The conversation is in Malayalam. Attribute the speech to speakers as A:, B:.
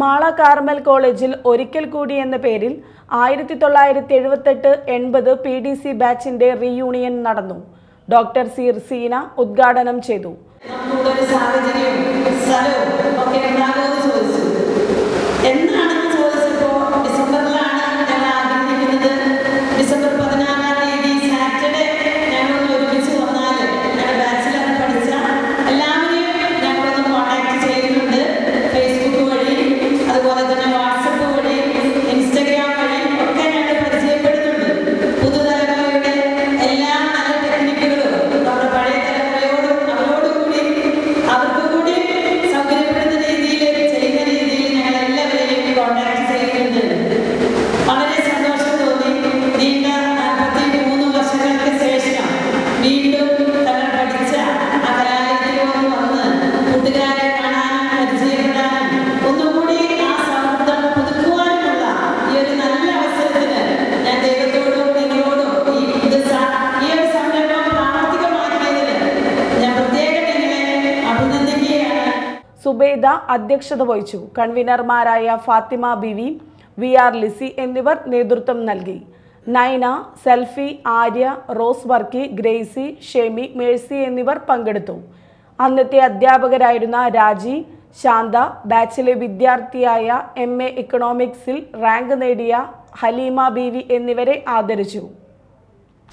A: മാള കാർമൽ കോളേജിൽ ഒരിക്കൽ കൂടി എന്ന പേരിൽ ആയിരത്തി തൊള്ളായിരത്തി എഴുപത്തെട്ട് എൺപത് പി ഡി സി ബാച്ചിന്റെ റീയൂണിയൻ നടന്നു. ഡോക്ടർ സീർ സീന ഉദ്ഘാടനം ചെയ്തു. സുബൈദ അധ്യക്ഷത വഹിച്ചു. കൺവീനർമാരായ ഫാത്തിമ ബിവി വി ആർ ലിസി എന്നിവർ നേതൃത്വം നൽകി. Naina selfie Arya Rose Varkey Gracy Shemi Mercy എന്നിവർ പങ്കെടുത്തു. അന്നത്തെ അധ്യാപകരായിരുന്ന രാജി ശാന്ത ബാച്ചിലെ വിദ്യാർത്ഥിയായ എം എ ഇക്കണോമിക്സിൽ റാങ്ക് നേടിയ ഹലീമ ബീവി എന്നിവരെ ആദരിച്ചു.